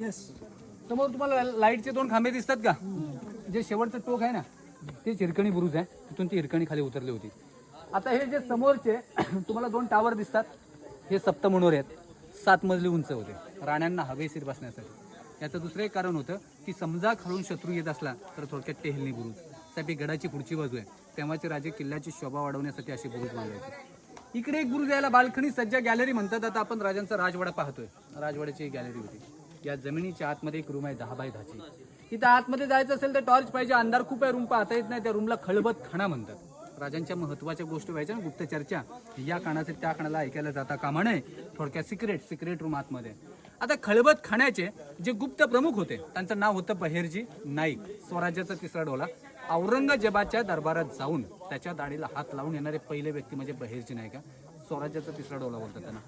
Yes समोर तुम्हाला लाईटचे दोन खांबे दिसतात का? जे शेवटचं टोक आहे ना ते हिरकणी बुरुज आहे. तिथून ती हिरकणी खाली उतरली होती. आता हे जे समोरचे तुम्हाला दोन टावर दिसतात. हे सप्तमनोरे आहेत. सात मजली उंच होते. राण्यांना हवेशीर बसण्यासाठी. याचं दुसरं एक कारण होतं की समजा खालून शत्रू येत असला तर थोडक्यात टेहलनी बुरुज. साहेब ही गडाची पुढची बाजू आहे. तेव्हाचे राजे किल्ल्याची शोभा वाढवण्यासाठी असे बुरुज बांधायचे. इकडे एक बुरुज याला बाल्कनी सज्जा गॅलरी म्हणतात. आता आपण राजांचा राजवाडा पाहतोय. राजवाड्याची गॅलरी होती. या जमिनीच्या आतमध्ये एक रूम आहे दहा बाय दहाची तिथं आतमध्ये जायचं असेल तर टॉर्च पाहिजे अंधार खूप आहे रूम पाहता येत नाही त्या रूमला खळबत खाणा म्हणतात. राजांच्या महत्त्वाच्या गोष्टी व्हायच्या ना गुप्त चर्चा. या कानाचे त्या कानाला ऐकायला जाता कामा नये. थोडक्यात सिक्रेट सिक्रेट रूम आतमध्ये. आता खळबत खाण्याचे जे गुप्त प्रमुख होते त्यांचं नाव होतं बहेरजी नाईक. स्वराज्याचा तिसरा डोला औरंगजेबाच्या दरबारात जाऊन त्याच्या दाढीला हात लावून येणारे पहिले व्यक्ती म्हणजे बहेरजी नाईक. स्वराज्याचा तिसरा डोला बोलतात त्यांना.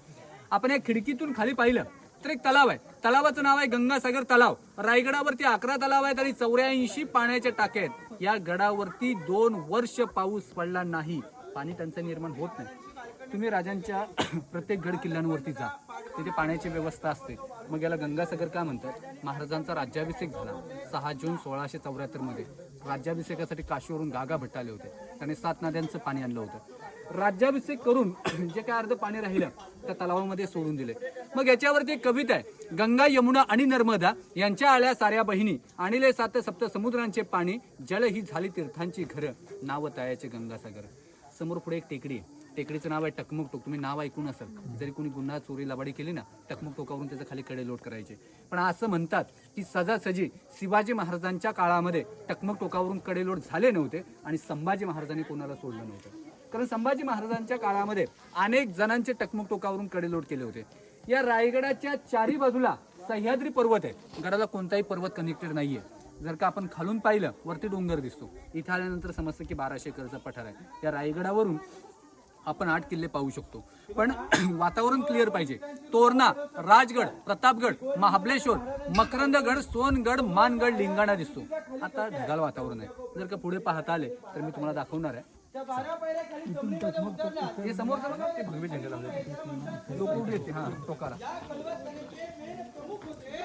आपण या खिडकीतून खाली पाहिलं तर एक तलाव आहे. तलावाचं नाव आहे गंगासागर तलाव. रायगडावरती अकरा तलाव आहेत आणि चौऱ्याऐंशी पाण्याचे टाके आहेत. या गडावरती दोन वर्ष पाऊस पडला नाही. पाणी टंचाई निर्माण होत नाही. तुम्ही राजांच्या प्रत्येक गड किल्ल्यांवरती जा. तिथे पाण्याची व्यवस्था असते. मग याला गंगासागर का म्हणतात? महाराजांचा राज्याभिषेक झाला. सहा जून सोळाशे चौऱ्याहत्तरमध्ये राज्याभिषेकासाठी काशीवरून गागा भट्ट आले होते. त्याने सात नद्यांचं पाणी आणलं होतं. राज्याभिषेक करून जे काय अर्ध पाणी राहिलं त्या तलावामध्ये सोडून दिले. मग याच्यावरती एक कविता आहे. गंगा यमुना आणि नर्मदा यांच्या आल्या साऱ्या बहिणी आणिले सात सप्त समुद्रांचे पाणी जल ही झाली तीर्थांची घरं नाव तयाचे गंगासागर. समोर पुढे एक टेकडी आहे. टेकडीचं नाव आहे टकमुक टोक तुम्ही नाव ऐकून असाल. जरी कोणी गुन्हा चोरी लबाडी केली ना टकमुक टोकावरून त्याचं खाली कडे लोट करायचे. पण असं म्हणतात की सजासजी शिवाजी महाराजांच्या काळामध्ये टकमक टोकावरून कडेलोट झाले नव्हते आणि संभाजी महाराजांनी कोणाला सोडलं नव्हतं. कारण संभाजी महाराजांच्या काळामध्ये अनेक जणांचे टकमक टोकावरून कडेलोट केले होते. या रायगडाच्या चारी बाजूला सह्याद्री पर्वत आहे. गडाला कोणताही पर्वत कनेक्टेड नाहीये. जर का आपण खालून पाहिलं वरती डोंगर दिसतो. इथं आल्यानंतर समजतं की बाराशे एकरचा पठार आहे. या रायगडावरून आपण आठ किल्ले पाहू शकतो. पण वातावरण क्लिअर पाहिजे. तोरणा राजगड प्रतापगड महाबलेश्वर मकरंदगड सोनगड मानगड लिंगाणा दिसतो. आता ढगाळ वातावरण आहे. जर का पुढे पाहता आले तर मी तुम्हाला दाखवणार आहे. त्या बारा समोर समोर ते भगवे झेंडे लोक उभे येते? हां टोकाला या कलवत्तानीचे मेन प्रमुख होते